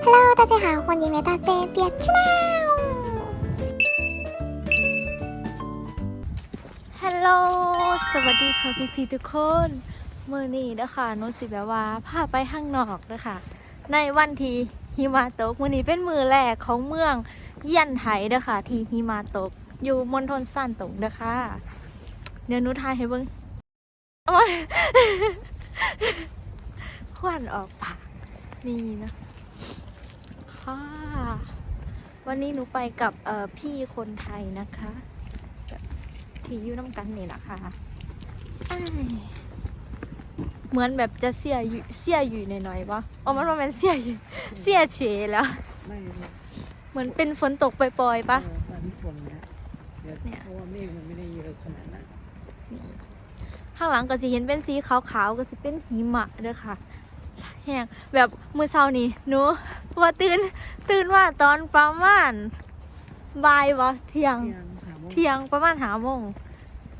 Hello，大家好，欢迎来到 J 别 Channel。 ฮัลโหล สวัสดีค่ะพี่พี่ๆทุกคน มือนี้นะคะนุสิแบบว่าพาไปข้างนอกนะคะในวันที่หิมะตกมือนี้เป็นมือแรกของเมืองเยี่ยนไทยเด้อค่ะ ที่หิมะตก อยู่มณฑลซ่านตงเด้อค่ะ เดี๋ยวหนุทายให้เบิ่งโอ้ย ควันออกปากนี่นะ ค่ะ วันนี้หนูไปกับเอ่อพี่คนไทยนะคะ ที่อยู่น้ำกันนี่แหละค่ะอ้ายเหมือนแบบจะเสียอยู่เสียอยู่หน่อยๆปะอ๋อมันว่าเป็นเสียอยู่เสียเฉยแล้วไม่เลยเหมือนเป็นฝนตกปล่อยๆปะเออตอนที่ฝนนะเดี๋ยวเนี่ยเพราะว่าเมฆมันไม่ได้เยอะขนาดนั้นข้างหลังก็สิเห็นเป็นสีขาวๆก็สิเป็นหิมะเด้อค่ะ แห้งแบบมื้อเช้านี้หนูว่าตื่นตื่นว่าตอนประมาณบ่ายวะเที่ยงเที่ยงถามว่าเที่ยงประมาณหาโมง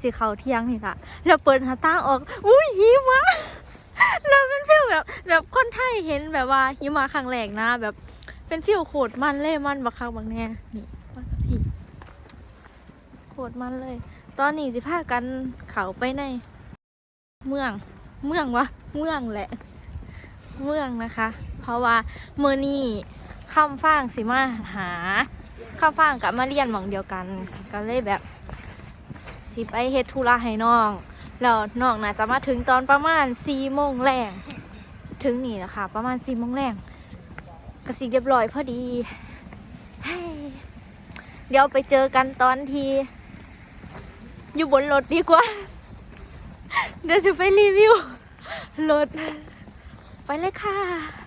สิเขาเที่ยงนี่ละแล้วเปิดหน้าต่างออกอุ้ยหิมะแล้วเป็นฟิลแบบแบบคนไทยเห็นแบบว่าหิมะครั้งแรกนะ แบบเป็นฟิลโคตรมันเลยมันบักคักบักแน่นี่ว่ากับพี่โคตรมันเลย ตอนนี้สิพากันเขาไปใน เมืองเมืองวะเมืองแหละ เมืองนะคะ เพราะว่าเมื่อนี้ข้ามฟางสิมาหาข้าวฟ่างกับมาเรียนหมองเดียวกัน ก็เลยแบบสิไปเฮ็ดธุระให้น้องแล้วน้องน่าจะมาถึงตอนประมาณสี่โมงแรงถึงนี่แหละค่ะ ประมาณสี่โมงแรงก็สิเรียบร้อยพอดีเฮ้ยเดี๋ยวไปเจอกันตอนที่ อยู่บนรถดีกว่า เดี๋ยวจะไปรีวิวรถ ไปเลยค่ะ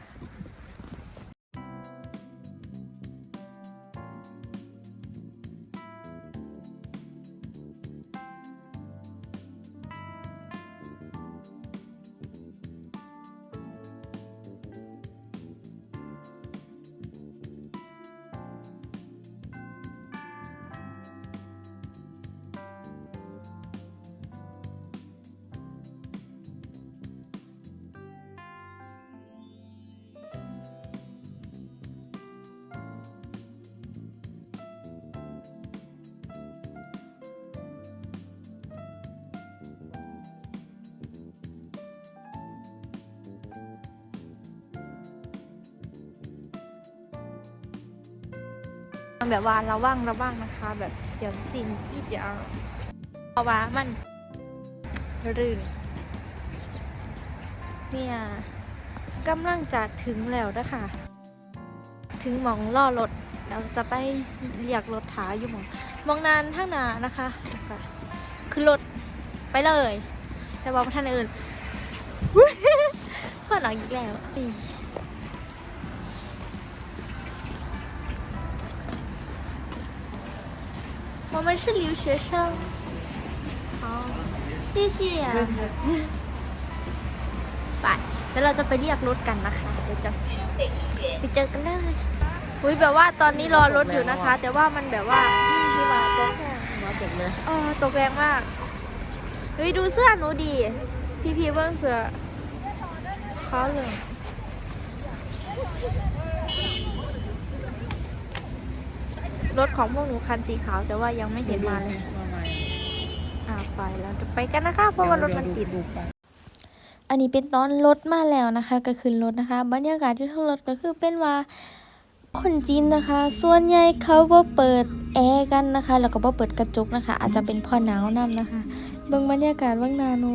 แบบว่าระวังระวังนะคะ แบบเสียวสินอีเดียวเพราะว่ามันรื่นเนี่ยกำลังจะถึงแล้วนะคะ ถึงหมองล่อรถเราจะไปเรียกรถถาอยู่หมองมองนานข้างนานะคะแล้วก็ขึ้นรถไปเลย แต่ว่าท่านอื่นข้อหลังอีกแล้ว 我们是留学生。好，谢谢。ไปแล้วเราจะไปเรียกรถกันนะคะเดี๋ยวจะไปเจอกันเลยอุ้ยแบบว่าตอนนี้รอรถอยู่นะคะ แต่ว่ามันแบบว่าที่มาตกแค่ มาเจ็บเลย เออตกแรงมากเฮ้ยดูเสื้อหนูดี พี่พีเบิ้งเสื้อเขาเลย รถของพวกหนูคันสีขาวแต่ว่ายังไม่เห็นมาเลยมาใหม่อ่าไปแล้วจะไปกันนะคะเพราะว่ารถมันติดดูไปอันนี้เป็นตอนรถมาแล้วนะคะ ก็คือรถนะคะ บรรยากาศที่ท้องรถก็คือเป็นว่าคนจีนนะคะ ส่วนใหญ่เขาบ่เปิดแอร์กันนะคะ แล้วก็บ่เปิดกระจกนะคะ อาจจะเป็นเพอหนาวนำนะคะเบิ่งบรรยากาศเบิ่งหนาหนู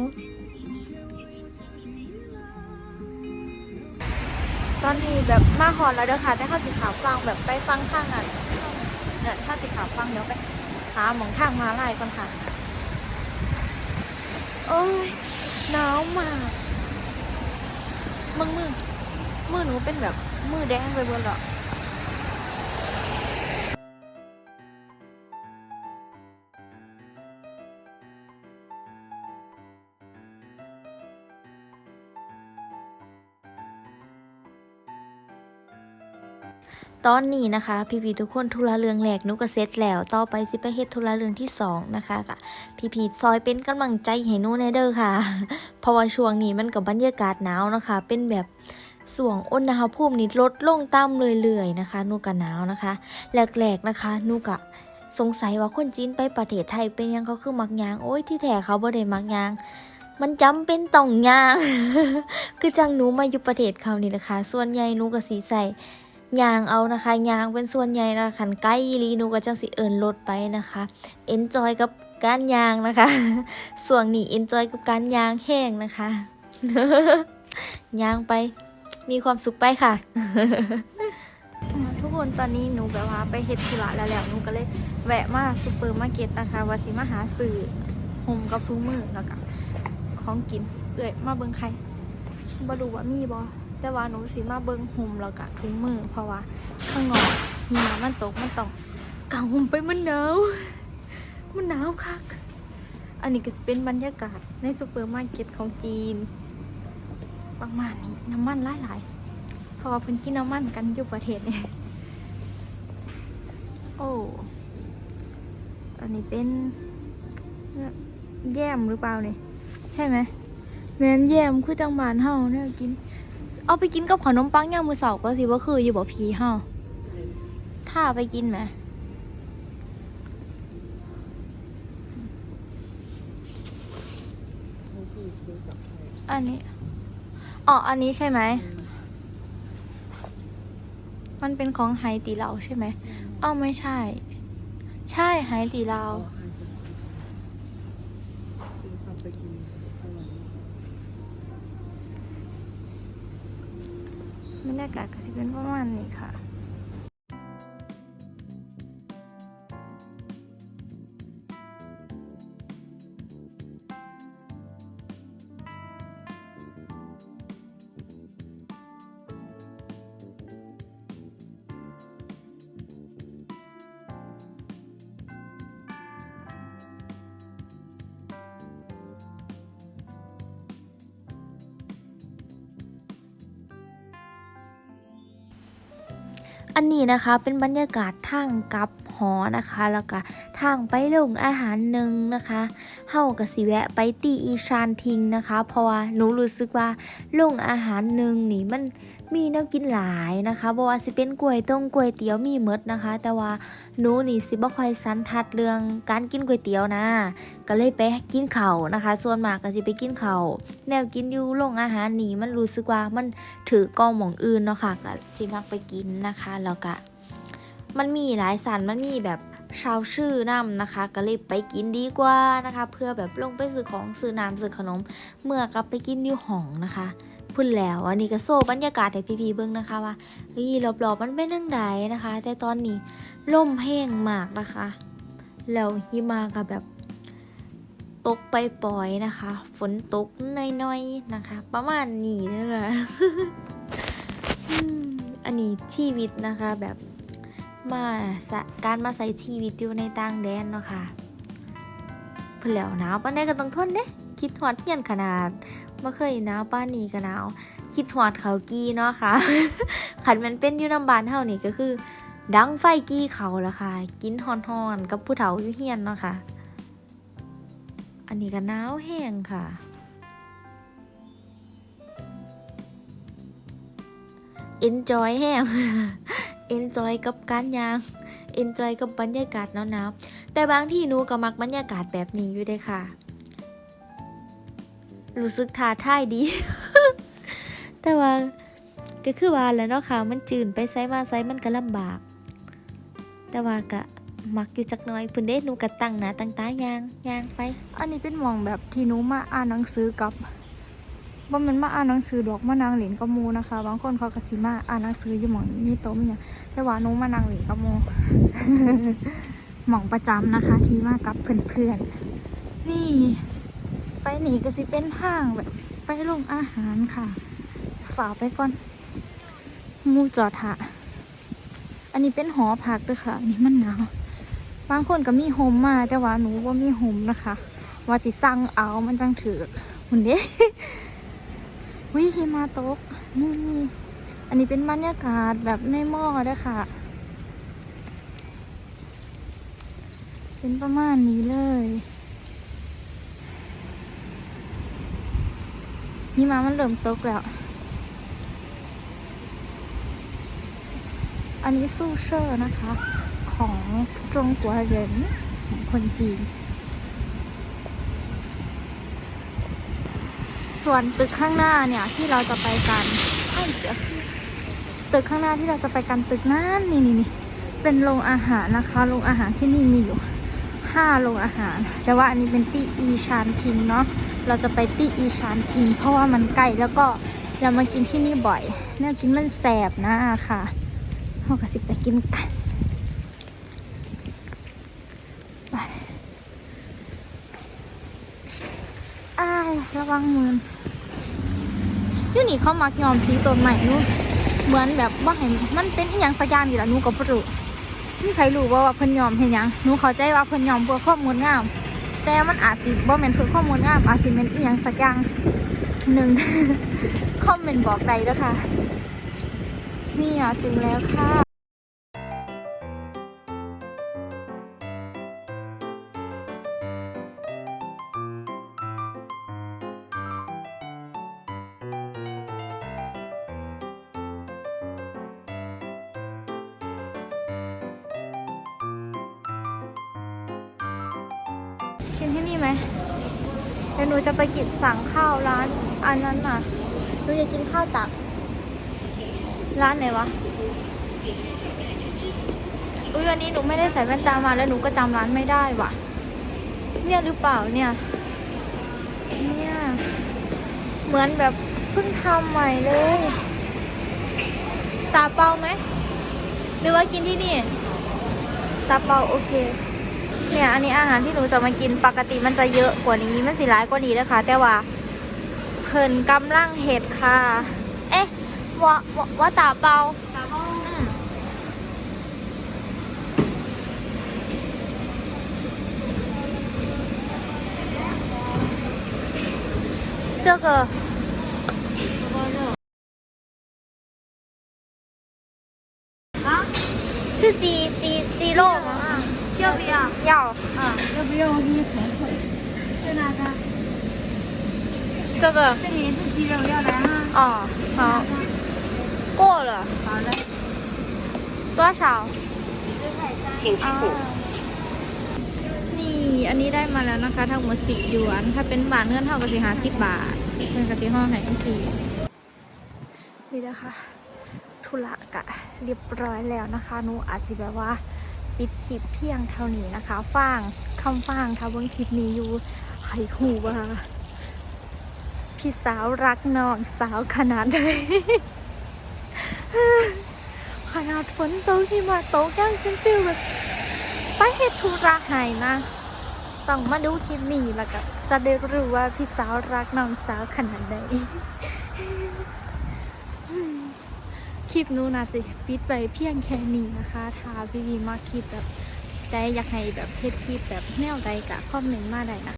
ตอนนี้แบบมาหอนแล้วเด้อค่ะแต่ถ้าสิขาวฟังแบบไปฟังทางอะ เนี่ถ้าสิขาวฟังเดี๋ยวไปหาหมองทางมาไล่ก่อนค่ะ โอ้ยหนาวมากมึงมือมือหนูเป็นแบบมือแดงไปหมดแล้ว ตอนนี้นะคะ พี่ๆทุกคนธุระเรื่องแรกนุก็เสร็จแล้ว ต่อไปสิไปเฮ็ดธุระเรื่องที่สองนะคะกะพี่ๆซอยเป็นกำลังใจให้นูแน่เด้อค่ะ เพราะว่าช่วงนี้มันกับบรรยากาศหนาวนะคะ เป็นแบบส่วงอุณหภูมินี่ลดลงตามเรื่อยๆนะคะ นูกะหนาวนะคะแรกๆนะคะ นูกะสงสัยว่าคนจีนไปประเทศไทยเป็นยังเขาคือมักยางโอ้ยที่แท้เขาบ่ได้มักยางมันจำเป็นต้องยาง คือจังหนูมาอยู่ประเทศเขานี่นะคะ ส่วนใหญ่หนูก็สีใส่ ยางเอานะคะยางเป็นส่วนใหญ่นะคะขันใกล้อีหลีนูก็จังสิเอินรถไปนะคะเอนจอยกับการยางนะคะ ส่วนนี้เอนจอยกับการยางแห้งนะคะยางไปมีความสุขไปค่ะ ทุกคนตอนนี้หนูแบบว่าไปเฮ็ดธุระแล้วแล้วหนูก็เลยแวะมาซูเปอร์มาร์เก็ตนะคะวาสิมาหาซื้อห่มกับถุงมือแล้วก็ของกิน เอ้ยมาเบิ่งใครบ่รู้ว่ามีบ่ แต่ว่าหนูสิมาเบิ่งหุ่มแล้วก็ถุงมือ เพราะว่าข้างนอกหิมะมันตกมันต้องกางหุ่มไปมันหนาวมันหนาวคักอันนี้ก็จะเป็นบรรยากาศในซูเปอร์มาร์เก็ตของจีน ประมาณนี้น้ำมันหลายๆเพราะว่าเพิ่นกินน้ำมันกันอยู่ประเทศเนี่ยโอ้อันนี้เป็นแยมหรือเปล่าเนี่ยใช่ไหมแมนแยมคือจังหวานเฮาเนี่ยกิน เอาไปกินกับขนมปังย่างมือเสาก็สิว่าคืออยู่บ่พีเฮาถ้าไปกินไหมอันนี้ อ๋อ อันนี้ใช่ไหม มันเป็นของไฮตีเหลาใช่ไหมอ้าวไม่ใช่ ใช่ไฮตีเหลา เอาให้ซื้อกลับไปกินอร่อย บรรยากาศก็จะเป็นประมาณนี้ค่ะ อันนี้นะคะเป็นบรรยากาศทางกลับ หอนะคะ แล้วก็ทางไปลงอาหารหนึ่งนะคะเฮาก็สิแวะไปตีอีชานทิงนะคะ เพราะว่าหนูรู้สึกว่าลงอาหารหนึ่งนี่มันมีแนวกินหลายนะคะบ่ว่าสิเป็นก๋วยต้งก๋วยเตี๋ยวมีหมดนะคะ แต่ว่าหนูนี่สิบ่ค่อยสันทัดเรื่องการกินก๋วยเตี๋ยวนะ ก็เลยไปกินเข้านะคะ ส่วนมากก็สิไปกินเข้าแนวกินอยู่โรงอาหารนี่มันรู้สึกว่ามันถือกองหมองอื่นเนาะค่ะก็สิมักไปกินนะคะแล้วก็ มันมีหลายสันมันมีแบบชาวชื่อนำนะคะ ก็เลยไปกินดีกว่านะคะ เพื่อแบบลงไปซื้อของซื้อน้ำซื้อขนม เมื่อกลับไปกินอยู่ห้องนะคะพูดแล้วอันนี้ก็โซ่บรรยากาศให้พี่ๆเบิ่งนะคะว่าเฮ้ยรอบๆมันเป็นทังใดนะคะ แต่ตอนนี้ลมแห้งมากนะคะ แล้วหิมะก็แบบตกไปปล่อยนะคะ ฝนตกน้อยๆนะคะ ประมาณนี้เลยค่ะอันนี้ชีวิตนะคะแบบ มาสะการมาใส่ชีวิตอยู่ในต่างแดนเนาะค่ะเพื่อแล้วหนาวปานใดก็ต้องทนเด้คิดฮอดเฮียนขนาดบ่เคยหนาวป้านนี้ก็หนาวคิดฮอดเขากี้เนาะค่ะขันมันเป็นอยู่น้ำบานเท่านี่ก็คือ ดังไฟกี้เขาละค่ะ กินฮอนๆกับผู้เฒ่าอยู่เฮียนเนาะค่ะอันนี้ก็หนาวแห้งค่ะ enjoy แห้ง enjoy กับการยาง enjoy กับบรรยากาศหนาวๆแต่บางที่หนูก็มักบรรยากาศแบบนี้อยู่ด้ค่ะรู้สึกท้าทายดี แต่ว่าก็คือว่าแล้วเนาะค่ะ มันจืนไปไซมาไซมันก็ลำบาก แต่ว่าก็มักอยู่จักน้อยพุ่นเด้หนูก็ตั้งหนาตั้งตายางยางไป อันนี้เป็นหมองแบบที่หนูมาอ่านหนังสือกับ ว่ามันมาอ่านหนังสือดอกมานางเหรียญกมูนะคะ บางคนเขาก็สิมาอ่านหนังสืออยู่หมองนี้โต๊ะมีเนี่ยแต่ว่าหนูมานางเหรียญกมูหมองประจำนะคะ ที่มากับเพื่อนๆนี่ ไปหนีก็สิเป็นห้างแบบ ไปลงอาหารค่ะ ฝ่าไปก่อนมูจอดหะอันนี้เป็นหอพักด้วยค่ะอันนี่มันหนาวบางคนก็มีโฮมมา แต่ว่าหนูว่ามีโฮมนะคะ ว่าจิสั่งเอามันจังถือหุ่นเด้ วิหิมาตก นี่นี่อันนี้เป็นบรรยากาศแบบในหม้อด้วยค่ะ เป็นประมาณนี้เลยหิมะมันเริ่มตกแล้ว อันนี้ซูเชอร์นะคะ ของจงกัวเหรนของคนจีน ส่วนตึกข้างหน้าเนี่ยที่เราจะไปกันอ้เสียชื่อตึกข้างหน้าที่เราจะไปกันตึกนั้นนี่นี่นี่เป็นโรงอาหารนะคะโรงอาหารที่นี่มีอยู่ห้าโรงอาหาร แต่ว่าอันนี้เป็นตี้อีชานทิงเนาะเราจะไปตี้อีชานทิงเพราะว่ามันใกล้แล้วก็เรามากินที่นี่บ่อยเนี่ยกินมันแสบนะค่ะเราก็สิบไปกินกันไปอ้ายระ วังมืออยู่นี่เขามักยอมสีต้นใหม่นู่นเหมือนแบบว่าเห็นมันเป็นอีหยังสักอย่างนี่และหนูก็บ่รู้มีใครรู้ว่าว่าเพิ่นยอมเห็นยังนู้เข้าใจว่าเพิ่นยอมเพื่อความงดงาม แต่มันอาจสิบ่แม่นเพื่อความงดงามอาจสิเป็นอีหยังสักอย่างหนึ่งคอมเมนต์บอกใดเด้อค่ะนี่อะถึงแล้วค่ะ กินที่นี่ไหมเดี๋ยวหนูจะไปกินสั่งข้าวร้าน อันนั้นน่ะหนูจะกินข้าวตัก ร้านไหนวะอุ้ยวันนี้หนูไม่ได้ใส่แว่นตามาแล้วหนูก็จำร้านไม่ได้ว่ะ เนี่ยหรือเปล่าเนี่ย เนี่ย เหมือนแบบเพิ่งทำใหม่เลย ตาเปล่าไหม หรือว่ากินที่นี่ ตาเปล่าโอเค เนี่ย อันนี้อาหารที่หนูจะมากินปกติมันจะเยอะกว่านี้ มันสิร้ายกว่านี้นะคะ แต่ว่าเพิ่นกำลังเห็ดค่ะ เอ๊ะว่าว่าว่าตาเปาอืม这个啊，是鸡鸡鸡肉吗？ 要不要？要，啊，要不要我给你重复？在哪个？这个这里是鸡肉，要来吗？哦，好，过了，好的。多少？请支付。 นี่ อันนี้ได้มาแล้วนะคะ ทั้งหมดสิบหยวน ถ้าเป็นบาทเงินเท่ากับสี่ห้าสิบบาทเป็นกะทิห้องไหนฟรีนี่นะคะธุระกะเรียบร้อยแล้วนะคะหนูอาจจะแบบว่า ปิดคลิปเพียงเท่านี้นะคะฟังคำฟังถ้าเบิ่งคลิปนี้อยู่ให้หูว่าพี่สาวรักน้องสาวขนาดไหนขนาดฝนตกที่มาตกยังเป็นฟิลแบบไปเหตุธุระหายนะต้องมาดูคลิปนี้แล้วก็จะได้รู้ว่าพี่สาวรักน้องสาวขนาดไหน คลิปนู้นนะจะปิดไปเพียงแค่นี้นะคะถ้าพี่วีมาคลิปแบบได้อยากให้แบบเพจคลิปแบบแนวใดกะคอมเมนต์มาได้นะ